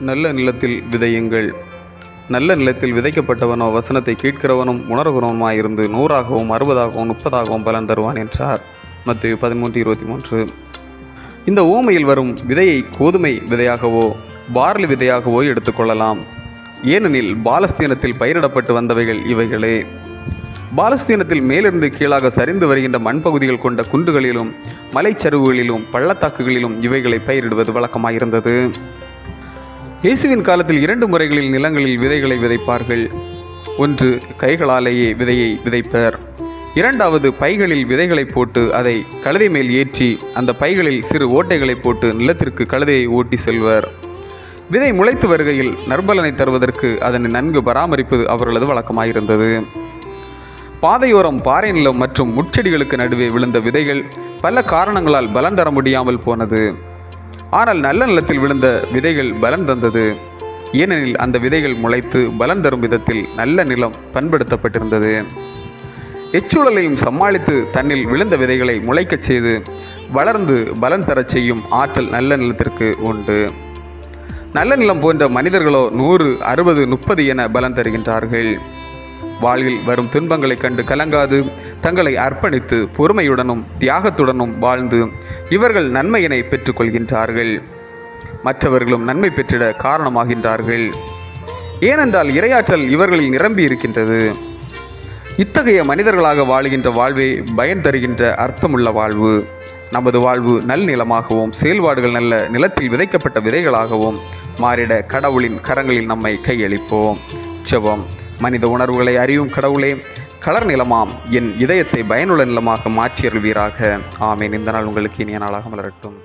நல்ல நிலத்தில் விதையுங்கள். நல்ல நிலத்தில் விதைக்கப்பட்டவனோ வசனத்தை கேட்கிறவனும் உணர்கிறவனுமாயிருந்து நூறாகவும் அறுபதாகவும் முப்பதாகவும் பலன் தருவான் என்றார். மத்திய பதிமூன்று இருபத்தி மூன்று இந்த ஊமையில் வரும் விதையை கோதுமை விதையாகவோ பார்லி விதையாகவோ எடுத்துக்கொள்ளலாம் ஏனெனில் பாலஸ்தீனத்தில் பயிரிடப்பட்டு வந்தவைகள் இவைகளே. பாலஸ்தீனத்தில் மேலிருந்து கீழாக சரிந்து வருகின்ற மண்பகுதிகள் கொண்ட குண்டுகளிலும் மலைச்சரிவுகளிலும் பள்ளத்தாக்குகளிலும் இவைகளை பயிரிடுவது வழக்கமாயிருந்தது. இயேசுவின் காலத்தில் இரண்டு முறைகளில் நிலங்களில் விதைகளை விதைப்பார்கள். ஒன்று கைகளாலேயே விதையை விதைப்பர். இரண்டாவது பைகளில் விதைகளை போட்டு அதை கழுதை மேல் ஏற்றி அந்த பைகளில் சிறு ஓட்டைகளை போட்டு நிலத்திற்கு கழுதையை ஓட்டி செல்வர். விதை முளைத்து வருகையில் நற்பலனை தருவதற்கு அதனை நன்கு பராமரிப்பது அவர்களது வழக்கமாயிருந்தது. பாதையோரம் பாறை நிலம் மற்றும் முட்செடிகளுக்கு நடுவே விழுந்த விதைகள் பல காரணங்களால் பலன் தர முடியாமல் போனது. ஆனால் நல்ல நிலத்தில் விழுந்த விதைகள் பலன் தந்தது. ஏனெனில் அந்த விதைகள் முளைத்து பலன் தரும் விதத்தில் நல்ல நிலம் பண்படுத்தப்பட்டிருந்தது. எச்சூழலையும் சமாளித்து தன்னில் விழுந்த விதைகளை முளைக்கச் செய்து வளர்ந்து பலன் தரச் செய்யும் ஆற்றல் நல்ல நிலத்திற்கு உண்டு. நல்ல நிலம் போன்ற மனிதர்களோ நூறு அறுபது முப்பது என பலன் தருகின்றார்கள். வாழ்வில் வரும் துன்பங்களைக் கண்டு கலங்காது தங்களை அர்ப்பணித்து பொறுமையுடனும் தியாகத்துடனும் வாழ்ந்து இவர்கள் நன்மையினை பெற்றுக்கொள்கின்றார்கள். மற்றவர்களும் நன்மை பெற்றிட காரணமாகின்றார்கள். ஏனென்றால் இரையாற்றல் இவர்களில் நிரம்பி இருக்கின்றது. இத்தகைய மனிதர்களாக வாழுகின்ற வாழ்வே பயன் தருகின்ற அர்த்தமுள்ள வாழ்வு. நமது வாழ்வு நல் நிலமாகவும் செயல்பாடுகள் நல்ல நிலத்தில் விதைக்கப்பட்ட விதைகளாகவும் மாறிட கடவுளின் கரங்களில் நம்மை கையளிப்போம். செவம் மனித உணர்வுகளை அறியும் கடவுளே கலர் நிலமாம். என் இதயத்தை பயனுள்ள நிலமாக மாற்றியருள்வீராக. ஆமேன். இந்த நாள் உங்களுக்கு இனிய நாளாக மலரட்டும்.